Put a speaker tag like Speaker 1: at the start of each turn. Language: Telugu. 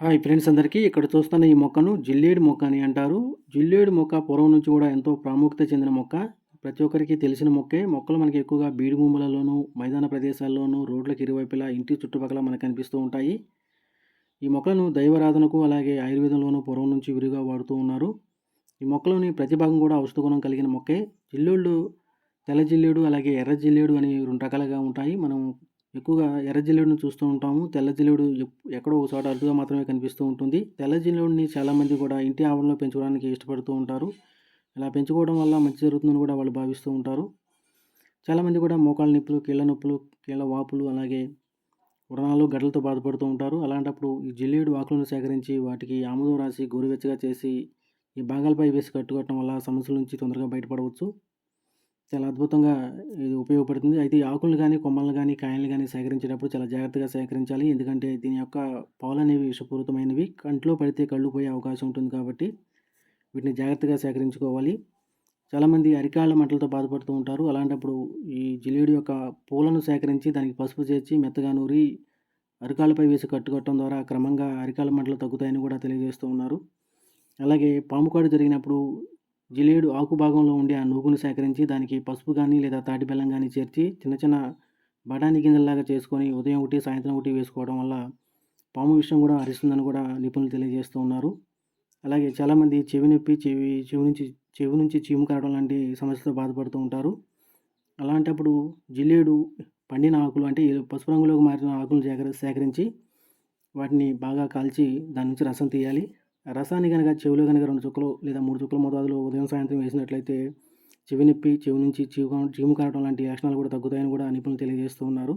Speaker 1: హాయ్ ఫ్రెండ్స్ అందరికీ ఇక్కడ చూస్తున్న ఈ మొక్కను జిల్లేడు మొక్క అని అంటారు. జిల్లేడు మొక్క పూర్వం నుంచి కూడా ఎంతో ప్రాముఖ్యత చెందిన మొక్క. ప్రతి ఒక్కరికి తెలిసిన మొక్కే. మొక్కలు మనకి ఎక్కువగా బీడు భూములలోనూ మైదాన ప్రదేశాల్లోనూ రోడ్లకు ఇరువైపులా ఇంటి చుట్టుపక్కల మనకు కనిపిస్తూ ఉంటాయి. ఈ మొక్కలను దైవారాధనకు అలాగే ఆయుర్వేదంలోనూ పూర్వం నుంచి విరిగా వాడుతూ ఉన్నారు. ఈ మొక్కలోని ప్రతి భాగం కూడా ఔషధ గుణం కలిగిన మొక్కే. జిల్లేళ్ళు తెల్ల జిల్లేడు అలాగే ఎర్ర జిల్లేడు అని రెండు రకాలుగా ఉంటాయి. మనం ఎక్కువగా ఎర్ర జిల్లేడుని చూస్తూ ఉంటాము. తెల్ల జిల్లేడు ఎక్కడో ఒకసారి అరుదుగా మాత్రమే కనిపిస్తూ ఉంటుంది. తెల్ల జిల్లుడిని చాలామంది కూడా ఇంటి ఆవరణలో పెంచుకోవడానికి ఇష్టపడుతూ ఉంటారు. ఇలా పెంచుకోవడం వల్ల మంచి జరుగుతుందని కూడా వాళ్ళు భావిస్తూ ఉంటారు. చాలామంది కూడా మోకాళ్ళ నొప్పులు కీళ్ళ నొప్పులు కీళ్ళ వాపులు అలాగే వ్రణాలు గడ్డలతో బాధపడుతూ ఉంటారు. అలాంటప్పుడు ఈ జిల్లేడు ఆకులను సేకరించి వాటికి ఆముదం రాసి గోరువెచ్చగా చేసి ఈ భాగాలపై వేసి కట్టుకోవటం వల్ల సమస్యల నుంచి తొందరగా బయటపడవచ్చు. చాలా అద్భుతంగా ఇది ఉపయోగపడుతుంది. అయితే ఈ ఆకులను కానీ కొమ్మలను కానీ కాయలను కానీ సేకరించేటప్పుడు చాలా జాగ్రత్తగా సేకరించాలి. ఎందుకంటే దీని యొక్క పాలు అనేవి విషపూరితమైనవి. కంట్లో పడితే కళ్ళు పోయే అవకాశం ఉంటుంది కాబట్టి వీటిని జాగ్రత్తగా సేకరించుకోవాలి. చాలామంది అరికాళ్ళ మంటలతో బాధపడుతూ ఉంటారు. అలాంటప్పుడు ఈ జిలేడు యొక్క పూలను సేకరించి దానికి పసుపు చేర్చి మెత్తగా నూరి అరికాళ్ళపై వేసి కట్టుకోవటం ద్వారా క్రమంగా అరికాళ్ళ మంటలు తగ్గుతాయని కూడా తెలియజేస్తూ ఉన్నారు. అలాగే పాముకాడు జరిగినప్పుడు జిలేడు ఆకు భాగంలో ఉండే ఆ నూగును సేకరించి దానికి పసుపు కానీ లేదా తాటి బెల్లం కానీ చేర్చి చిన్న చిన్న బఠానీ గింజల్లాగా చేసుకొని ఉదయం ఒకటి సాయంత్రం ఒకటి వేసుకోవడం వల్ల పాము విషయం కూడా అరిస్తుందని కూడా నిపుణులు తెలియజేస్తూ ఉన్నారు. అలాగే చాలామంది చెవి నొప్పి చెవి చెవి నుంచి చెవి నుంచి చీము కారడం లాంటి సమస్యతో బాధపడుతూ ఉంటారు. అలాంటప్పుడు జిల్లేడు పండిన ఆకులు అంటే పసుపు రంగులోకి మారిన ఆకులు సేకర సేకరించి వాటిని బాగా కాల్చి దాని నుంచి రసం తీయాలి. రసాన్ని కనుక చెవిలో కనుక రెండు చుక్కలు లేదా మూడు చుక్కల మోతాదులో ఉదయం సాయంత్రం వేసినట్లయితే చెవి నొప్పి చెవి నుంచి చీము చీము కారడం లాంటి లక్షణాలు కూడా తగ్గుతాయని కూడా నిపుణులు తెలియజేస్తూ ఉన్నారు.